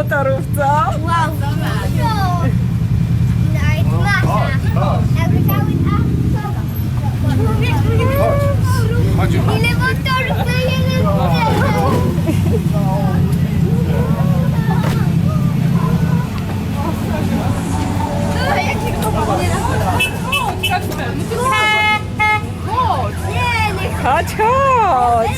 przyjechało motorówca. Wow, dużo! Nawet Chodź. Ile motorów to jeden Chodź, chodź.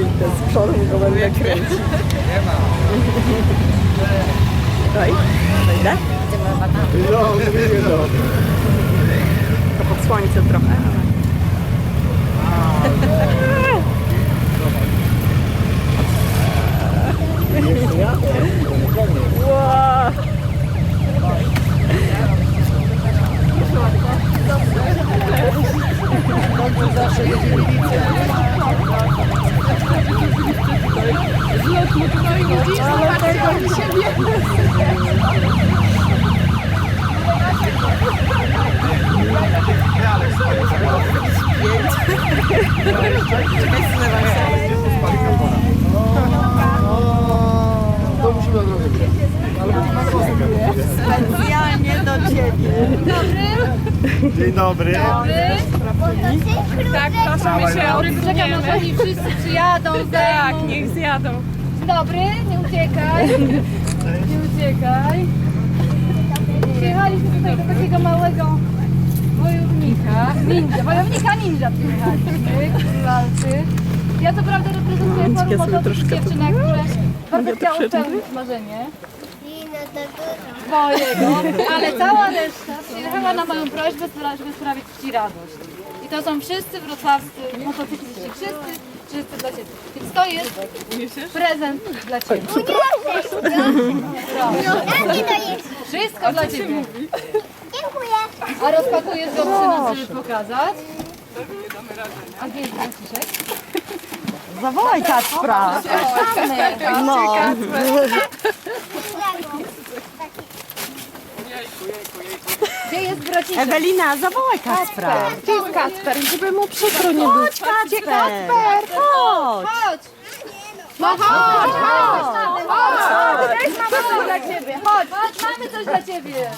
Idę z przodu, go będę kręcić. Daj, wejdę. To pod słońce trochę. Wow. To musimy od razu grać. Specjalnie do ciebie. Dzień dobry. Tak, Proszę się Czekam, aż oni wszyscy przyjadą, Tak, zajmą. niech zjadą. Dzień dobry, nie uciekaj. Nie uciekaj. Przyjechaliśmy tutaj do takiego małego wojownika. Ninja, wojownika ninja przyjechaliśmy, który walczy. Ja co prawda reprezentuję forum troszkę dziewczynę, które bardzo przeczytać? spełnić marzenie I no to dużo. Twojego, ale cała reszta przyjechała na moją prośbę, żeby sprawić Ci radość. I to są wszyscy wrocławscy motocykliści, wszyscy, wszyscy dla Ciebie. Więc to jest prezent dla Ciebie. Jakie to jest? Wszystko dla Ciebie. Dziękuję. A rozpakujesz go synu, żeby pokazać. A gdzie jest Franciszek? Zawołaj Kacpra. No. Gdzie jest braciszek? Ewelina, zawołaj Kacpra. Gdzie jest Kacper? Żeby mu przykro nie było. Chodź Kacper. Chodź. Chodź! No chodź, chodź! Chodź! Też mamy coś dla Ciebie. Chodź, chodź, mamy coś dla Ciebie.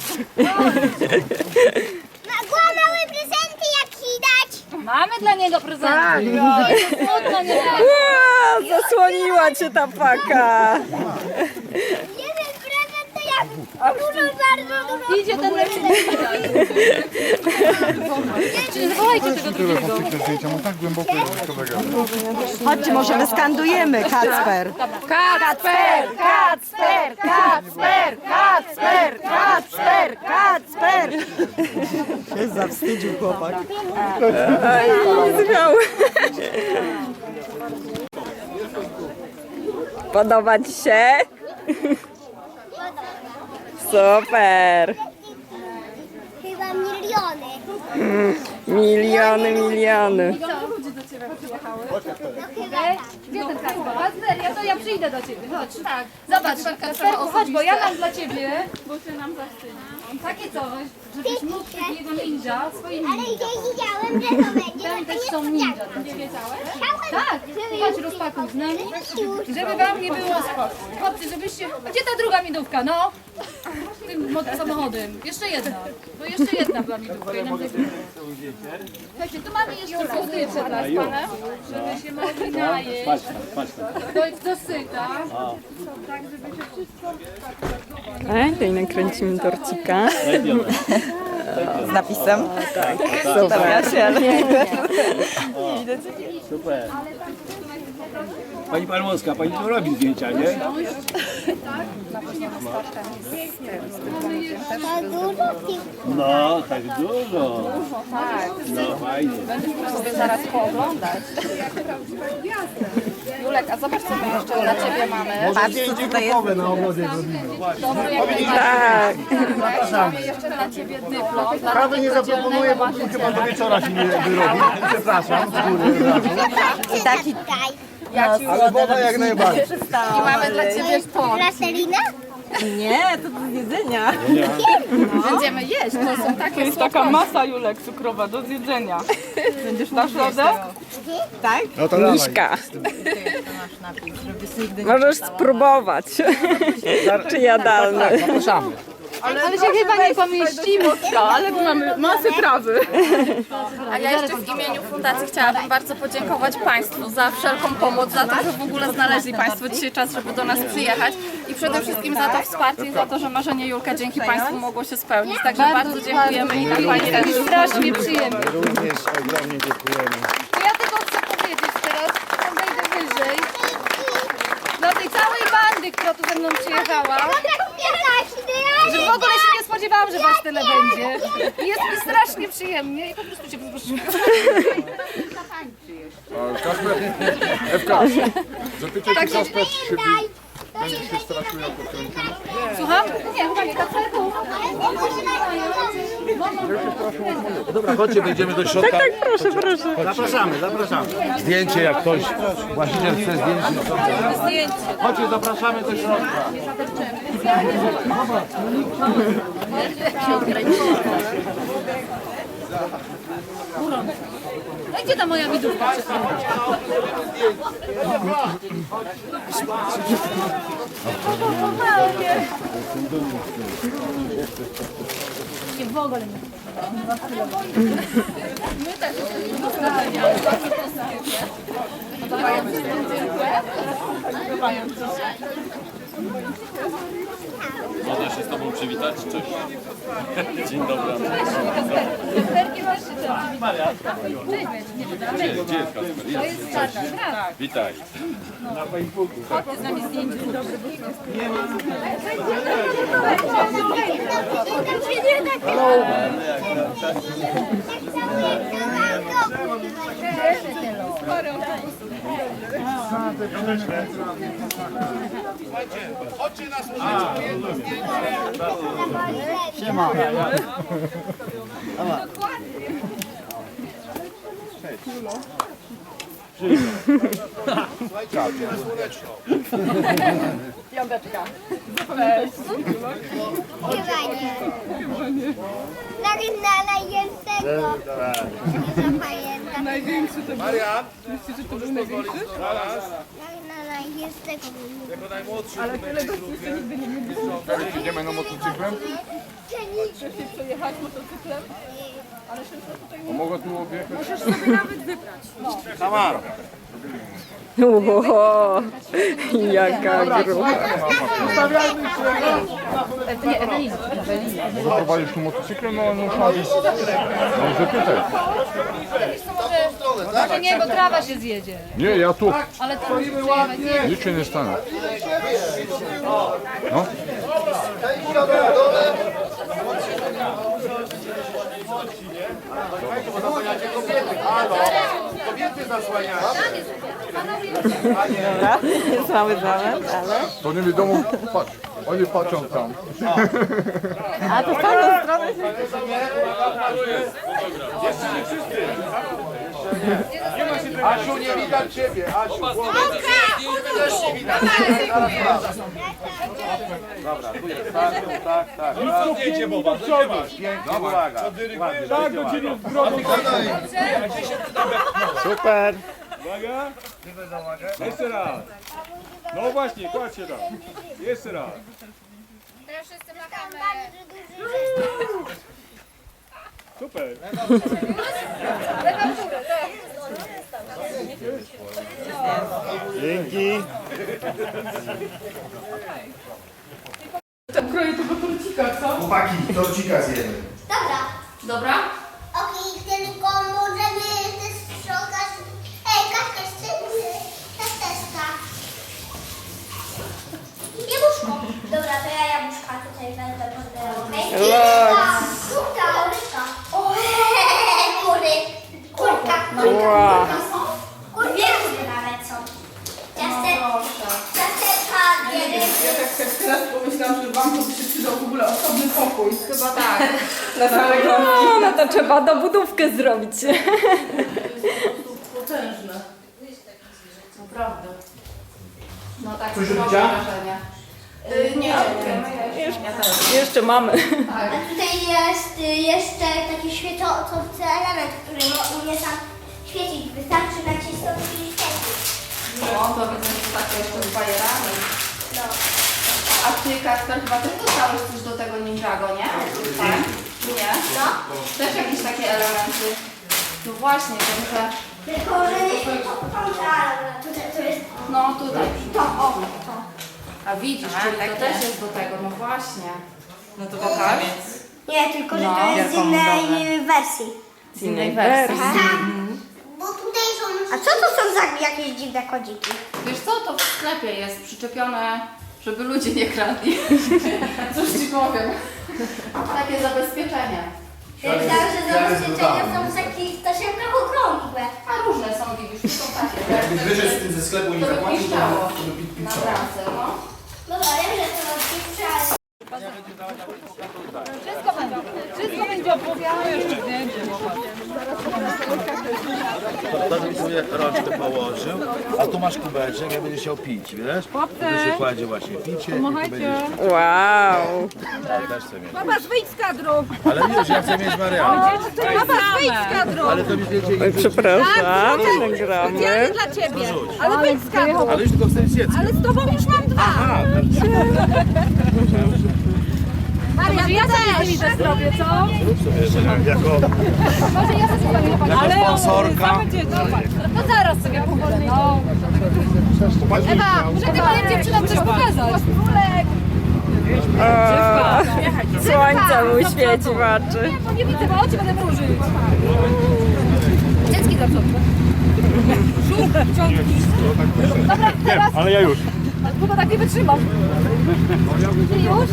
Mogła małe prezenty jak dać. Mamy dla niego prezenty. Tak. Smutno nie Ła, Zasłoniła cię ta paka. Jeden prezent to jak dużo, bardzo dużo. Idzie ten lepszy Czy zawołajcie tego drugiego. Tak głęboko. Chodźcie, może wyskandujemy Kacper. Kacper, Kacper, Kacper, Kacper, Kacper, Kacper. Się zawstydził chłopak. Zmiał. Podoba ci się? Super. Chyba miliony. Miliony, miliony. Gdzie ten Kacper? Ja to przyjdę do ciebie. Chodź. Tak. Zobacz, Kacperku, chodź, bo ja mam dla ciebie Bo się nam zawstydzi. takie coś, żebyś mógł takiego ninja swoim Ale ninja. ja wiedziałem, że to będzie. Tam to też nie są ninja. Nie wiedziałeś? Tak, chodź rozpakuj z nami, żeby wam nie było spokój. Chodźcie, żebyście... A gdzie ta druga midówka, no? Tym mo- samochodem. Jeszcze jedna. Bo jeszcze jedna była midówka. i nam zniknęła. Słuchajcie, tu mamy jeszcze słodycze dla pana, żeby się mogli najeść. Do, do syta. Tak, żeby się wszystko... Ej, tutaj nakręcimy torcika. z napisem. Super. Super. Pani Palmowska, pani tu robi zdjęcia, nie? Tak dużo No, tak dużo. No fajnie. Sobie zaraz pooglądać. Julek, a zobacz co my jeszcze dla Ciebie mamy. Patrz co tutaj jest. na ogrodzie Tak. Mamy jeszcze dla Ciebie dyplom. Dla nie zaproponuję, bo chyba do wieczora się nie wyrobi. Przepraszam. I taki. Ja ci Ale woda jak najbardziej. I mamy dla ciebie to. Plasterina? Nie, to do jedzenia. Będziemy jeść, to są takie Jest taka masa Julek cukrowa do zjedzenia. Będziesz na środek? No to. Miszka. Możesz spróbować. Czy jadalny. Zapraszamy. Ale się chyba nie pomieści mocno, ale mamy masę trawy. A ja jeszcze w imieniu Fundacji chciałabym bardzo podziękować Państwu za wszelką pomoc, za to, że w ogóle znaleźli Państwo dzisiaj czas, żeby do nas przyjechać i przede wszystkim za to wsparcie i za to, że marzenie Julka dzięki Państwu mogło się spełnić. Także bardzo dziękujemy i na Państwa Strasznie przyjemnie. Również ogromnie dziękujemy. To ja tylko chcę powiedzieć teraz, tam wejdę wyżej, dla tej całej bandy, która tu ze mną przyjechała, że w ogóle się nie spodziewałam, że was tyle będzie. I Jest mi strasznie przyjemnie i po prostu cię poprosiłam. Kasper, Ewka, zapytaj się Kasper, czy się będzie się straszył jak pokręcimy? Słucham? Nie, chyba nie, Kacperku. Dobra, chodźcie, wejdziemy do środka. Tak, proszę, proszę. Zapraszamy, zapraszamy. Zdjęcie jak ktoś, właściciel chce zdjęcie. Zdjęcie. Chodźcie, zapraszamy do środka. A gdzie ta moja widówka? Nie, w ogóle nie. Można się z Tobą przywitać? Cześć. Dzień dobry. Tam. Gdzie, gdzie jest Kasper? To jest brat. Witaj. Chodźcie z nami zdjęcie. Oczy nas. Siema. Dokładnie. Narygnana jest tego. Zapamiętam. Największy to był. Marian, Myślisz, że to był największy? Narygnana jest tego. jako najmłodszy Ale tyle Idziemy na motocyklem? Chcesz się przejechać motocyklem? A mogę tu objechać? Możesz sobie nawet wybrać. Tamara. Ło, jaka gruba. Może prowadzisz tu motocyklem? No, no, Może tutaj. Może nie, bo trawa się zjedzie. Nie, ja tu. Ale to Nic się nie stanie. No. Dobra, jest mały zamęt, ale... To nie wiadomo, patrz. Oni patrzą tam. A to w tamtą stronę się... Asiu, nie widać ciebie, Asiu. Też nie widać. Dobra, tu jest. Tak, tak, tak. Zdjęcie, bo was nie masz. Pięknie, uwaga. Tak, do ciebie w brodu. Super. Uwaga. Jeszcze raz. No właśnie, kładź się tam. Jeszcze raz. Teraz wszyscy na kamerę. Super. Dzięki. Kroję tego torcika, co? Chłopaki, torcika zjemy. Dobra. Dobra? Okej, tylko możemy też szukać... Ej, Kasia, jeszcze testerka. Jabłuszko. Dobra, to ja jabłuszka tutaj będę podbierał, okej? Kurka, kurka. O, kury. Kurka, kurka. Wow. Kurki kury nawet są. Ciasteczka, ciasteczka, nie wiem. Ja tak, tak teraz pomyślałam, że wam to by się przydał w ogóle osobny pokój. Chyba tak. Dla całego. No, no to trzeba dobudówkę zrobić. Potężne. Naprawdę. No tak, Coś mam wrażenie. Y, nie, nie, jeszcze, Jeszcze mamy. A tutaj jest y, jeszcze taki świecący element, który mo- umie sam świecić. Wystarczy nacisnąć i świeci. No, to widzę, że takie jeszcze z bajerami. No. A ty, Kasper, chyba też dostałeś coś do tego Ninjago, nie? Tak? Nie? No. Też jakieś takie elementy. No właśnie, wiem, że... Tylko, że nie świecące, ale tutaj to jest No tutaj. to, o, to. A widzisz, czyli to też jest do tego, no właśnie. No to Pokaż. Nie, tylko że No. to jest z innej wersji. Z innej wersji. Bo tutaj są... A co to są za jakieś dziwne kodziki? Wiesz co, to w sklepie jest przyczepione, żeby ludzie nie kradli. Cóż ci powiem. Takie zabezpieczenie. Ja myślałam, że zabezpieczenia są w takich taśmach okrągłe. A różne są, widzisz, to są takie. Jakbyś wyszedł z tym ze sklepu i nie To by zapłacił, piszczało to to na pracę, no. No wiem, że to odpisze, ale... Wszystko będzie. Wszystko Tak mi sobie rączkę położył, a tu masz kubeczek, jak będziesz chciał pić, wiesz? Chłopcy. Tu się kładzie właśnie picie i tu będziesz Wow. ja też chcę mieć. Papasz, wyjdź z kadru. Ale już, ja chcę mieć Marianę. Papasz, wyjdź z kadru. Ale to mi wiecie, Oj, przepraszam, Specjalnie nagramy. dla ciebie. Ale wyjdź z kadru. ale już tylko chcę mieć dziecko. Ale z tobą już mam dwa. Aha, Maria, ja też. mi to zrobię, co? zrób sobie, że jako, Może ja sobie zrobię. jako sponsorka. No zaraz sobie powolę. No. Ewa, muszę tym moim dziewczynom coś pokazać. O, Słońce mu świeci w oczy. Nie, bo nie widzę, bo oczy będę mrużyć. Dziecki do przodu. Żółw, ciągnij. Dobra, teraz. Ale ja już. Chyba tak nie wytrzymam. Ty już?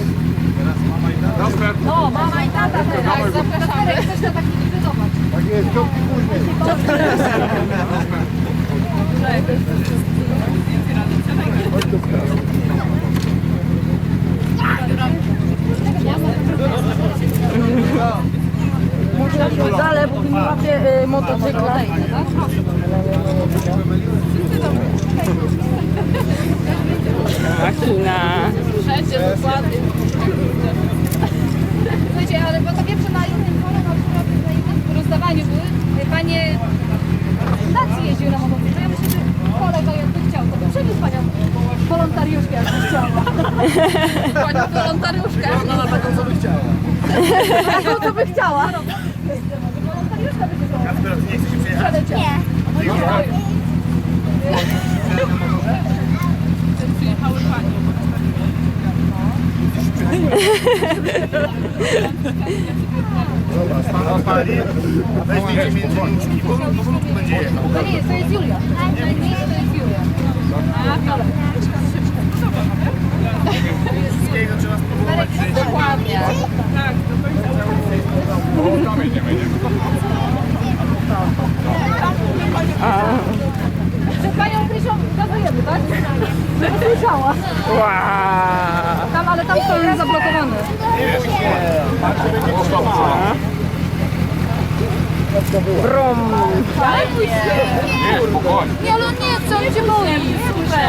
No, mama i tata teraz. Zapraszamy. Chcesz na taki niby zobacz. Dalej, bo mi łapie y, motocykla. Makina. Wszędzie dokładnie. Słuchajcie, ale bo to wiem, że na innym polu, na przykład na innym rozdawaniu były, panie fundacji jeździły na motocyklu. Ja myślę, że kolega jakby chciał, to by przeniósł panią wolontariuszkę jakby chciała. Pani wolontariuszka. No na taką, co by chciała. Taką, co by chciała. Wolontariuszka by chciała. Nie się przyjechać? Nie. Dobra, pani, weź mnie między nóżki, bo powolutku będzie jechał. To nie jest, to jest Julia. To jest Julia. A, dobra. Wszystkiego trzeba spróbować w życiu. Dokładnie. Że panią Krysią gazujemy, tak? Nie słyszała. Wow. Tam, ale tam są już zablokowane. Brum. Nie, ale on nie chce, on się boi. Super.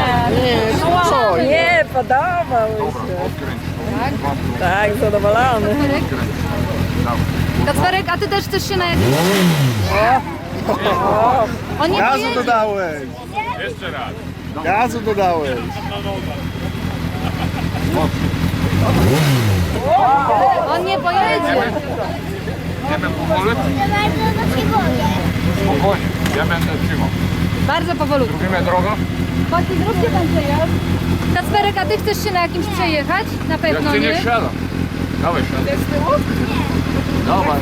O, nie, podobał się. Tak, zadowolony. Kacperek, a ty też chcesz się na jakimś... On nie Gazu pojedzie. dodałeś! Jeszcze raz. Gazu dodałeś! On nie pojedzie. Jedziemy powoli? Ja bardzo boję. Spokojnie, ja będę trzymał. Bardzo powolutku. Zrobimy drogę? Chodź, zróbcie pan przejazd. Kacperek, a ty chcesz się na jakimś przejechać? Na Ja pewno cię nie nie. siadam. Dawaj siadaj. z tyłu? Dawaj.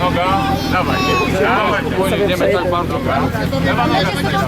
Noga, dawaj. Dawaj, spokojnie, nie tak bardzo. Lewa noga będzie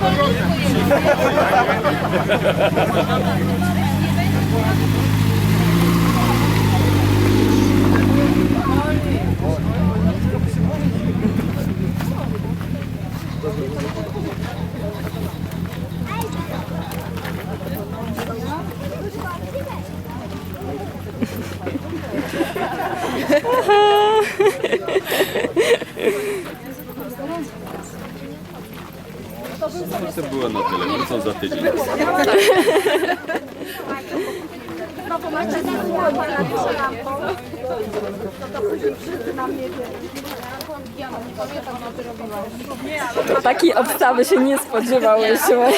Takiej obstawy się nie spodziewałyśmy.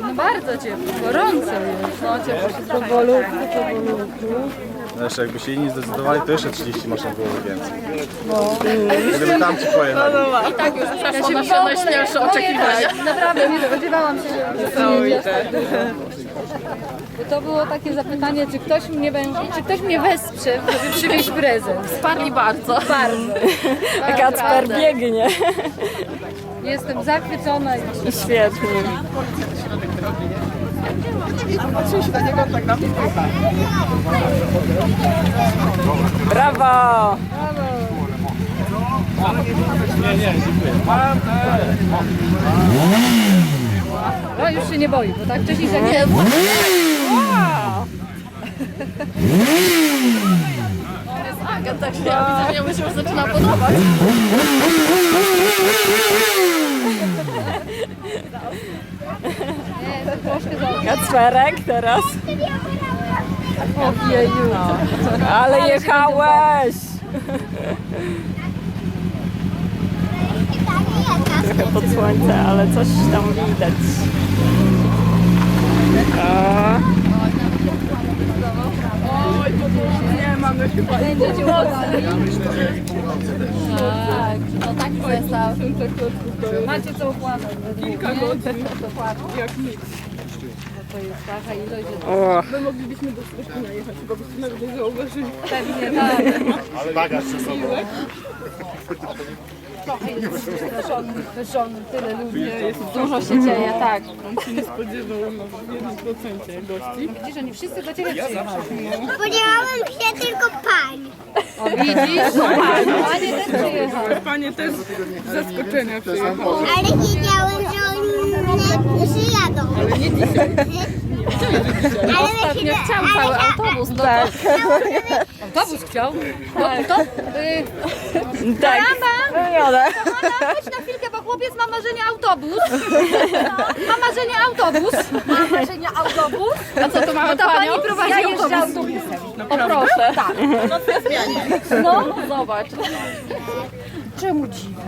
No bardzo ciepło, gorąco jest. No ciepło się Powolutku, powolutku. Znaczy, jakby się inni zdecydowali, to jeszcze 30 maszyn byłoby więcej. Gdyby tam ci pojechali. I tak już przeszło nasze najśmielsze oczekiwania. Naprawdę, nie spodziewałam się, że nie Bo to było takie zapytanie, czy ktoś mnie, będzie, czy ktoś mnie wesprze, żeby przywieźć prezent. Sparli bardzo. Bardzo. Kacper biegnie. Jestem zachwycona i I świetnie. Brawo! no, już się nie boi, bo tak wcześniej się nie Aga, tak się ja widzę, że mu się już zaczyna podobać. Kacperek teraz. Ojeju. Ale jechałeś! Trochę pod słońce, ale coś tam widać. O, Będziecie upadali. Tak, no taki zestaw. Macie co opłacać. Kilka godzin. Jak nic. No to jest taka ilość, że o. pewnie tak. Bagaż ze sobą. Wyżony, wyżony, tyle ludzi. Dużo się dzieje, tak. Widzisz, oni wszyscy do Ciebie przyjechali. Spodziewałem się tylko pań. O, widzisz? Panie też przyjechały. Ale wiedziałem, że oni nie przyjadą. Ale nie dzisiaj. Ostatnio chciał cały autobus. No Tak, Autobus chciał. No, to, y, tak. Wymione. Mama, chodź na chwilkę, bo chłopiec ma marzenie autobus. Ma marzenie autobus. Ma marzenie autobus. A co tu mamy No to pani prowadzi Ja autobus. autobusem. O proszę. Tak. No, zobacz. Czemu dziwne?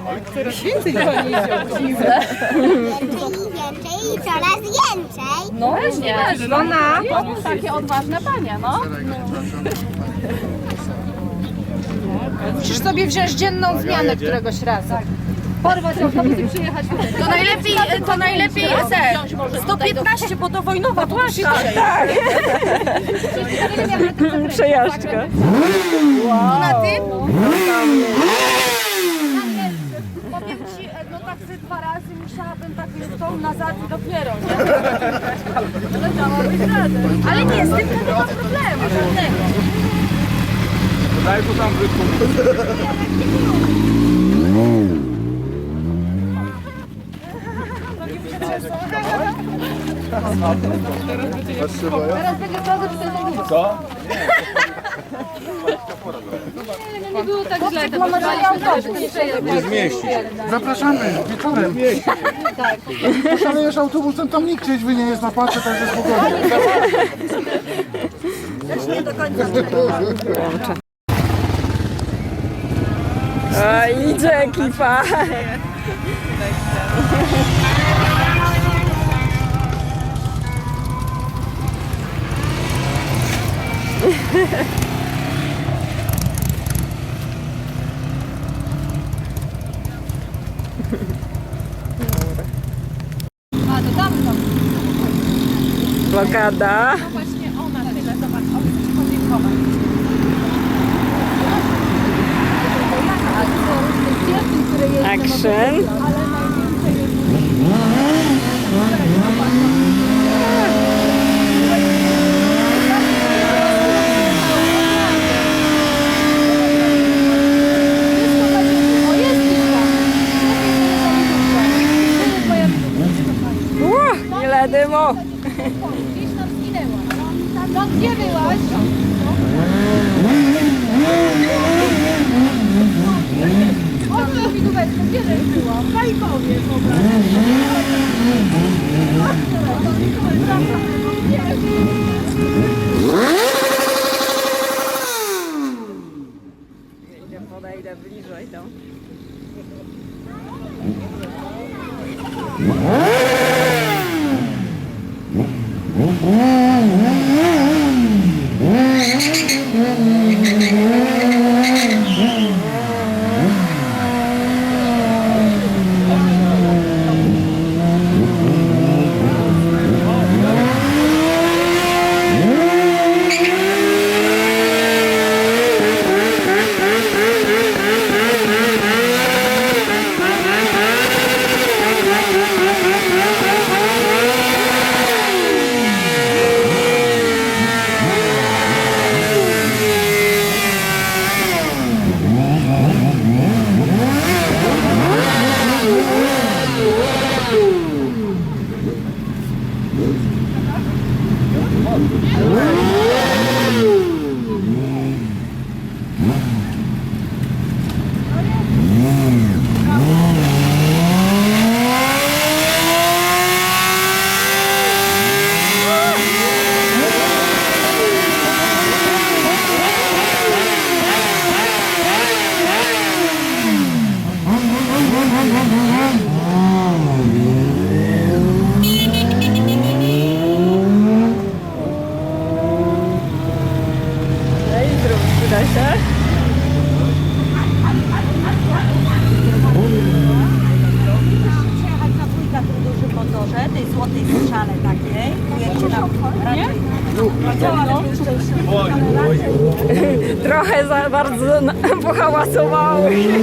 więcej i coraz więcej. No właśnie. Żona. Takie odważne panie, no. Musisz sobie wziąć dzienną zmianę któregoś razu. Porwać autobus i przyjechać tutaj. To najlepiej, to najlepiej ten. 115, bo to wojnowa, to musi Tak. Przejażdżka. na tym. Powiem ci, no tak ze dwa razy musiałabym tak tą nazad i dopiero, nie? Ale dałabyś radę. Ale nie, z tym nie ma problemu żadnego. Daj mu tam brzydko. Teraz będzie prawda, że to jest. Co? Nie było tak źle, to autobus. Nie zmieścisz. Zapraszamy, wieczorem. Tak. Poszalejesz autobusem, tam nikt gdzieś nie jest na patrze, także spokojnie. O, idzie ekipa. A, to tam, tam. Blokada. Action. Bliżej to. Ooh.